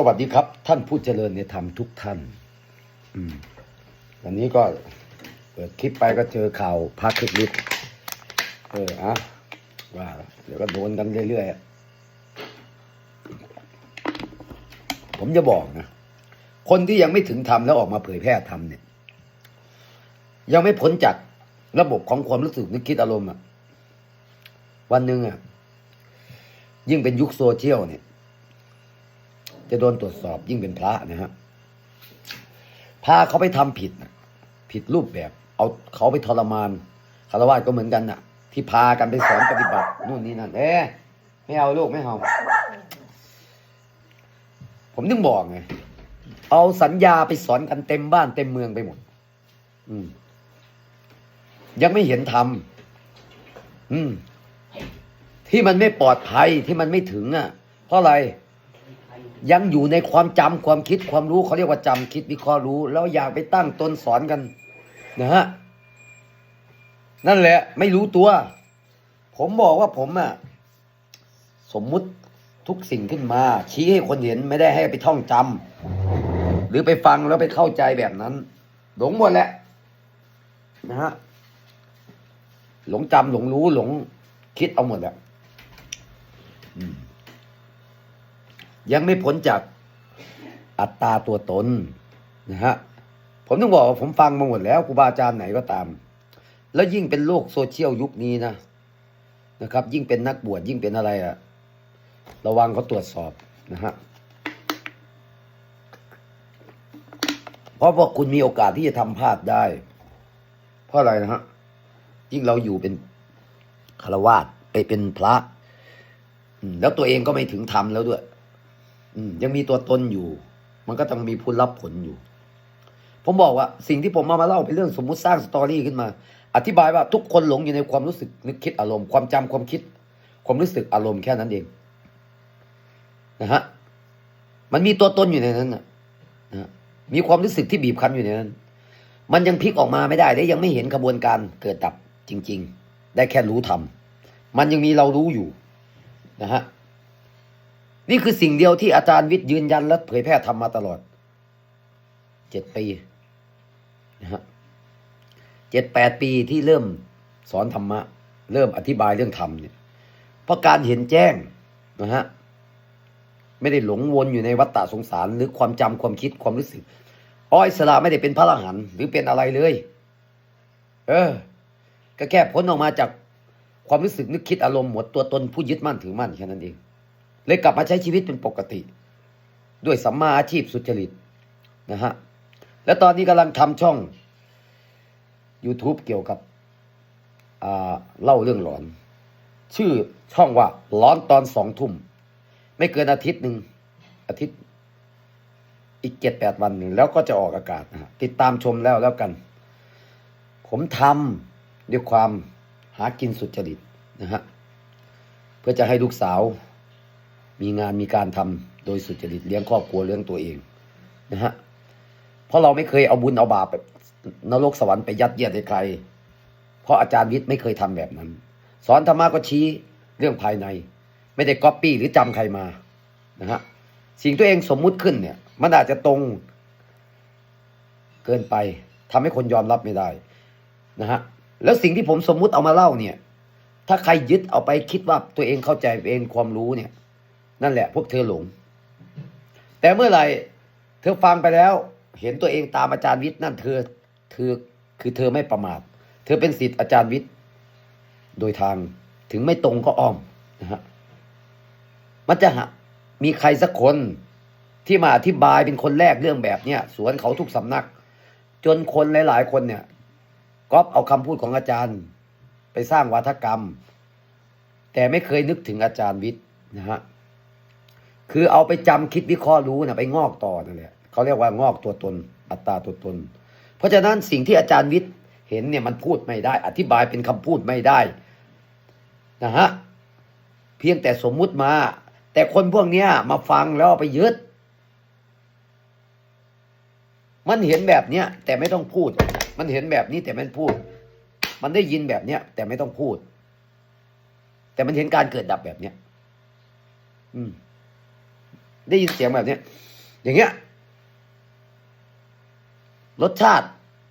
สวัสดีครับ ท่านผู้เจริญในธรรมทุกท่านวันนี้ก็เปิดคลิปไปก็เจอข่าวพระคลิปลิศเอออะว่า เดี๋ยวก็โดนกันเรื่อยๆอะผมจะบอกนะ คนที่ยังไม่ถึงธรรมแล้วออกมาเผยแพร่ธรรมเนี่ย ยังไม่พ้นจากระบบของความรู้สึกนึกคิดอารมณ์อะวันหนึ่งอะยิ่งเป็นยุคโซเชียลเนี่ย จะโดนตรวจสอบยิ่งเป็นพระนะฮะพาเขาไปทำผิดนะผิดรูปแบบ เอาเขาไปทรมานคารวะก็เหมือนกันน่ะ ที่พากันไปสอนปฏิบัตินู่นนี่นั่นเอ๊ะไม่เอาลูกไม่เอาผมถึงบอกไงเอาสัญญาไปสอนกันเต็มบ้านเต็มเมืองไปหมด อืม ยังไม่เห็นทำอืม ที่มันไม่ปลอดภัยที่มันไม่ถึงอะ เพราะอะไร ยังอยู่ในความจำความคิดความรู้เขาเรียกว่าจำคิดวิเคราะห์รู้ แล้วอยากไปตั้งตนสอนกันนะฮะนั่นแหละ ไม่รู้ตัว ผมบอกว่าผมอะสมมุติทุกสิ่งขึ้นมา ชี้ให้คนเห็นไม่ได้ให้ไปท่องจำหรือไปฟังแล้วไปเข้าใจแบบนั้น หลงหมดแหละนะฮะหลงจำหลงรู้หลงคิดเอาหมดแหละอืม ยังไม่พ้นจากอัตตาตัวตนนะฮะผมต้องบอกว่าผมฟังมาหมดแล้วครูบาอาจารย์ไหนก็ตาม แล้วยิ่งเป็นโลกโซเชียลยุคนี้นะนะครับ ยิ่งเป็นนักบวชยิ่งเป็นอะไรอะระวังเขาตรวจสอบนะฮะเพราะว่าคุณมีโอกาสที่จะทำพลาดได้ เพราะอะไรนะฮะยิ่งเราอยู่เป็นคารวาสไปเป็นพระ แล้วตัวเองก็ไม่ถึงธรรมแล้วด้วย ยังมีตัวตนอยู่ มันก็ต้องมีผู้รับผลอยู่ ผมบอกว่าสิ่งที่ผมมามาเล่าเป็นเรื่องสมมุติสร้างสตอรี่ขึ้นมา อธิบายว่าทุกคนหลงอยู่ในความรู้สึกนึกคิดอารมณ์ความจำความคิด ความรู้สึกอารมณ์แค่นั้นเองนะฮะมันมีตัวตนอยู่ในนั้นนะนะฮะมีความรู้สึกที่บีบคั้นอยู่ในนั้น มันยังพลิกออกมาไม่ได้และยังไม่เห็นกระบวนการเกิดดับจริง ๆ ได้แค่รู้ทำมันยังมีเรารู้อยู่นะฮะ นี่คือสิ่งเดียวที่อาจารย์วิทย์ยืนยันและเผยแพร่ทำมาตลอดเจ็ดปีนะฮะเจ็ดแปดปีที่เริ่มสอนธรรมะ เริ่มอธิบายเรื่องธรรมเนี่ยเพราะการเห็นแจ้งนะฮะไม่ได้หลงวนอยู่ในวัฏฏะสงสาร หรือความจำความคิดความรู้สึกอ้อยสละไม่ได้เป็นพระอรหันต์หรือเป็นอะไรเลย เออ ก็แค่พ้นออกมาจากความรู้สึกนึกคิดอารมณ์หมดตัวตนผู้ยึดมั่นถือมั่นแค่นั้นเอง เลยกลับมาใช้ชีวิตเป็นปกติ ด้วยสัมมาอาชีพสุจริตนะฮะและตอนนี้กำลังทำช่อง YouTube เกี่ยวกับเล่าเรื่องหลอน ชื่อช่องว่าหลอนตอนสองทุ่ม ไม่เกินอาทิตย์หนึ่งอาทิตย์อีกเจ็ดแปดวันหนึ่งแล้วก็จะออกอากาศนะติดตามชมแล้วแล้วกัน ผมทำด้วยความหากินสุจริตนะฮะ เพื่อจะให้ลูกสาว มีงานมีการทำโดยสุจริตเลี้ยงครอบครัวเลี้ยงตัวเองนะฮะเพราะเราไม่เคยเอาบุญเอาบาปแบบนรกสวรรค์ไปยัดเยียดให้ใคร เพราะอาจารย์วิทย์ไม่เคยทำแบบนั้น สอนธรรมะก็ชี้เรื่องภายใน ไม่ได้ก๊อปปี้หรือจำใครมานะฮะสิ่งตัวเองสมมุติขึ้นเนี่ย มันอาจจะตรงเกินไปทำให้คนยอมรับไม่ได้นะฮะแล้วสิ่งที่ผมสมมุติเอามาเล่าเนี่ย ถ้าใครยึดเอาไปคิดว่าตัวเองเข้าใจเองความรู้เนี่ย นั่นแหละ พวกเธอหลง แต่เมื่อไหร่ เธอฟังไปแล้ว เห็นตัวเองตามอาจารย์วิทย์นั่นเธอ เธอคือเธอไม่ประมาท เธอเป็นศิษย์อาจารย์วิทย์ โดยทางถึงไม่ตรงก็อ้อมนะฮะมันจะหมีใครสักคนที่มาอธิบายเป็นคนแรกเรื่องแบบเนี้ยสวนเขาทุกสำนัก จนคนหลาย ๆ คนเนี่ยก๊อปเอาคำพูดของอาจารย์ ไปสร้างวัฒกรรม แต่ไม่เคยนึกถึงอาจารย์วิทย์นะฮะ คือเอาไปจำคิดวิเคราะห์รู้นะไปงอกต่อนั่นแหละเขาเรียกว่างอกตัวตน อัตตาตัวตน เพราะฉะนั้นสิ่งที่อาจารย์วิทย์เห็นเนี่ยมันพูดไม่ได้ อธิบายเป็นคำพูดไม่ได้นะฮะเพียงแต่สมมุติมา แต่คนพวกเนี้ยมาฟังแล้วไปยึด มันเห็นแบบเนี้ยแต่ไม่ต้องพูด มันเห็นแบบนี้แต่ไม่พูด มันได้ยินแบบเนี้ยแต่ไม่ต้องพูด แต่มันเห็นการเกิดดับแบบเนี้ยอืม ได้ยินเสียงแบบเนี้ยอย่างเงี้ยรสชาติ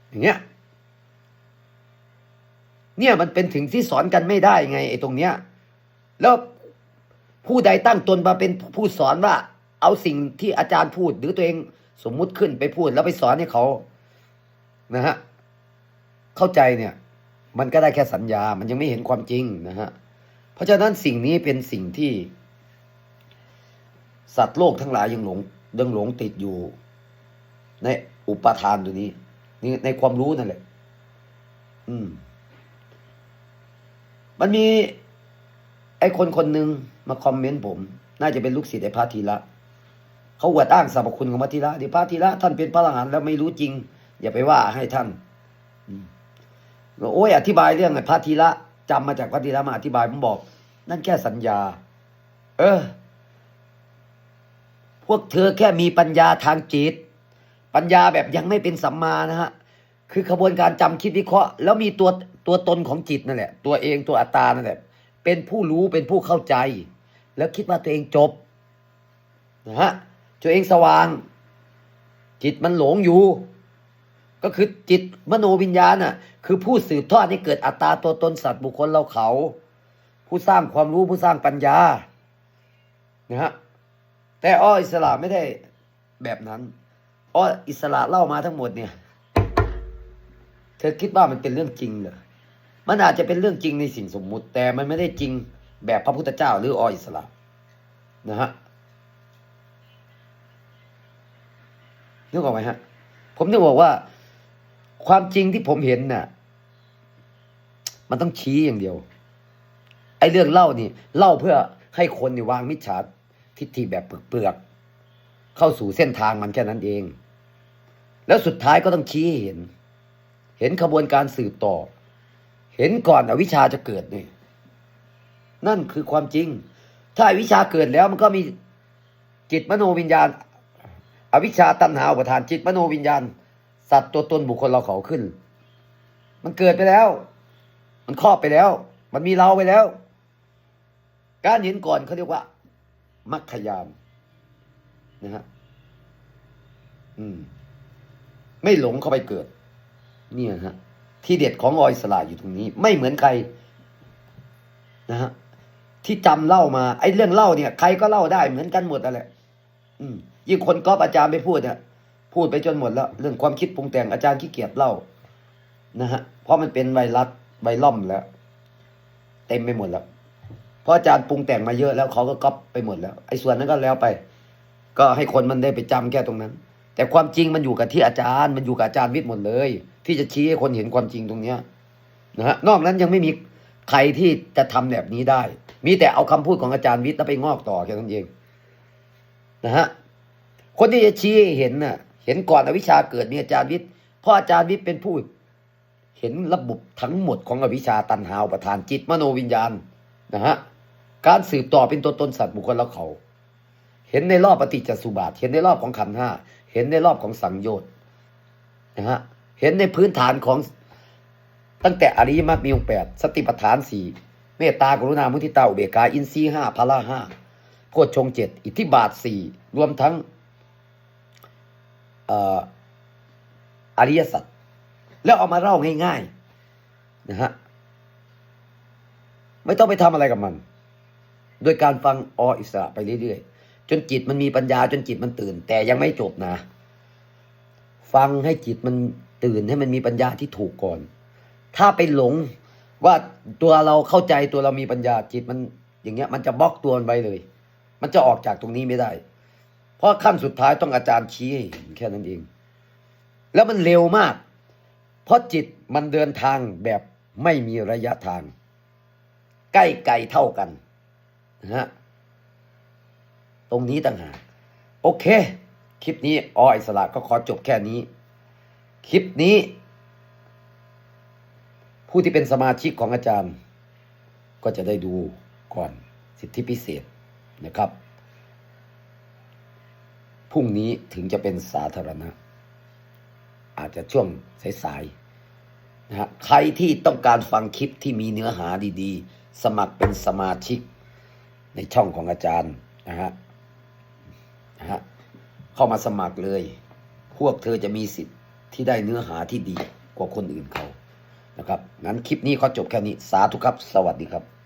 อย่างเงี้ย เนี่ยมันเป็นถึงที่สอนกันไม่ได้ไงไอ้ตรงเนี้ย แล้วผู้ใดตั้งตนมาเป็นผู้สอนว่า เอาสิ่งที่อาจารย์พูด หรือตัวเองสมมุติขึ้นไปพูดแล้วไปสอนให้เขานะฮะเข้าใจเนี่ย มันก็ได้แค่สัญญา มันยังไม่เห็นความจริงนะฮะ เพราะฉะนั้นสิ่งนี้เป็นสิ่งที่ สัตว์โลกทั้งหลายยังหลงยังหลงติดอยู่ ในอุปทานตัวนี้ นี่ในความรู้นั่นแหละ อืม มันมี ไอ้คนคนหนึ่งมาคอมเมนต์ผม น่าจะเป็นลูกศิษย์ไอ้พระธีระเขาอวดอ้างสรรพคุณของพระธีระเดี๋ยวพระธีระท่านเป็นพระอรหันต์แล้วไม่รู้จริง อย่าไปว่าให้ท่านอืโอ้ยอธิบายเรื่องไอ้พระธีระจำมาจากพระธีระมาอธิบายผมบอก นั่นแค่สัญญา เออ พวกเธอแค่มีปัญญาทางจิต ปัญญาแบบยังไม่เป็นสัมมานะฮะคือขบวนการจำคิดวิเคราะห์ แล้วมีตัวตัวตนของจิตนั่นแหละ ตัวเองตัวอัตตานั่นแหละเป็นผู้รู้เป็นผู้เข้าใจ แล้วคิดว่าตัวเองจบนะฮะตัวเองสว่าง จิตมันหลงอยู่ ก็คือจิตมโนวิญญาณน่ะคือผู้สืบทอดให้เกิดอัตตาตัวตนสัตว์บุคคลเราเขา ผู้สร้างความรู้ผู้สร้างปัญญานะฮะ แต่อ้ออิสระไม่ได้แบบนั้นอ้ออิสระเล่ามาทั้งหมดเนี่ย เธอคิดว่ามันเป็นเรื่องจริงเหรอมันอาจจะเป็นเรื่องจริงในสิ่งสมมุติ แต่มันไม่ได้จริงแบบพระพุทธเจ้าหรือออิสระนะฮะนึกออกไหมฮะ ผมจะบอกว่า ความจริงที่ผมเห็นน่ะ มันต้องชี้อย่างเดียว ไอ้เรื่องเล่านี่ เล่าเพื่อให้คนนี่วางมิจฉา ทิฏฐิแบบเปลือกๆเข้าสู่เส้นทางมันแค่นั้นเอง แล้วสุดท้ายก็ต้องชี้เห็น เห็นขบวนการสืบต่อ เห็นก่อนอวิชชาจะเกิดนี่นั่นคือความจริง ถ้าอวิชชาเกิดแล้วมันก็มีจิตมโนวิญญาณ อวิชชาตัณหาอุปทานจิตมโนวิญญาณ สัตว์ตัวตนบุคคลเราเขาขึ้น มันเกิดไปแล้ว มันครอบไปแล้ว มันมีเราไปแล้ว การเห็นก่อนเขาเรียกว่า มัคคยานนะฮะอืม ไม่หลงเข้าไปเกิด เนี่ยฮะ ที่เด็ดของออยสลาอยู่ตรงนี้ ไม่เหมือนใคร นะฮะที่จำเล่ามาไอ้เรื่องเล่าเนี่ยใครก็เล่าได้เหมือนกันหมดนั่นแหละอืมยิ่งคนก๊อปอาจารย์ไปพูดเนี่ยพูดไปจนหมดแล้วเรื่องความคิดปรุงแต่งอาจารย์ขี้เกียจเล่า นะฮะเพราะมันเป็นไวรัสไวรัมแล้ว เต็มไปหมดแล้ว เพราะอาจารย์ปรุงแต่งมาเยอะแล้วเขาก็ก๊อปไปหมดแล้ว ไอ้ส่วนนั้นก็แล้วไป ก็ให้คนมันได้ไปจำแค่ตรงนั้น แต่ความจริงมันอยู่กับที่อาจารย์ มันอยู่กับอาจารย์วิทย์หมดเลย ที่จะชี้ให้คนเห็นความจริงตรงเนี้ยนะฮะนอกนั้นยังไม่มีใครที่จะทำแบบนี้ได้ มีแต่เอาคำพูดของอาจารย์วิทย์แล้วไปงอกต่อแค่นั้นเองนะฮะคนที่จะชี้ให้เห็นน่ะ เห็นก่อนอวิชชาเกิดมีอาจารย์วิทย์เพราะอาจารย์วิทย์เป็นผู้เห็นระบบทั้งหมดของอวิชชาตันหาอุประทานจิตมโนวิญญาณนะฮะ การสืบต่อเป็นตัวตนสัตว์บุคคลแล้วเขา เห็นในรอบปฏิจจสุบาท เห็นในรอบของขันห้า เห็นในรอบของสังโยชน์นะฮะ เห็นในพื้นฐานของตั้งแต่อริยมรรคมีองแปดสติปัฏฐานสี่เมตตากรุณามุทิตาอุเบกาอินทรีห้าพละห้าโพชฌงเจ็ดอิทธิบาทสี่รวมทั้งเอ่ออริยสัจแล้วเอามาเล่าง่ายๆนะฮะไม่ต้องไปทำอะไรกับมัน โดยการฟังออิสระไปเรื่อยๆ จนจิตมันมีปัญญาจนจิตมันตื่น แต่ยังไม่จบนะ ฟังให้จิตมันตื่นให้มันมีปัญญาที่ถูกก่อน ถ้าไปหลงว่าตัวเราเข้าใจตัวเรามีปัญญาจิตมันอย่างเงี้ย มันจะบล็อกตัวมันไปเลย มันจะออกจากตรงนี้ไม่ได้ เพราะขั้นสุดท้ายต้องอาจารย์ชี้แค่นั้นเอง แล้วมันเร็วมาก เพราะจิตมันเดินทางแบบไม่มีระยะทาง ใกล้ไกลเท่ากัน นะฮะตรงนี้ต่างหากโอเค คลิปนี้ออิสระก็ขอจบแค่นี้ คลิปนี้ ผู้ที่เป็นสมาชิกของอาจารย์ ก็จะได้ดูก่อนสิทธิพิเศษนะครับพรุ่งนี้ถึงจะเป็นสาธารณะ อาจจะช่วงสายๆนะฮะใครที่ต้องการฟังคลิปที่มีเนื้อหาดีๆ สมัครเป็นสมาชิก ในช่องของอาจารย์นะฮะนะฮะเข้ามาสมัครเลย พวกเธอจะมีสิทธิ์ที่ได้เนื้อหาที่ดีกว่าคนอื่นเขานะครับงั้นคลิปนี้ขอจบแค่นี้สาธุครับ สวัสดีครับ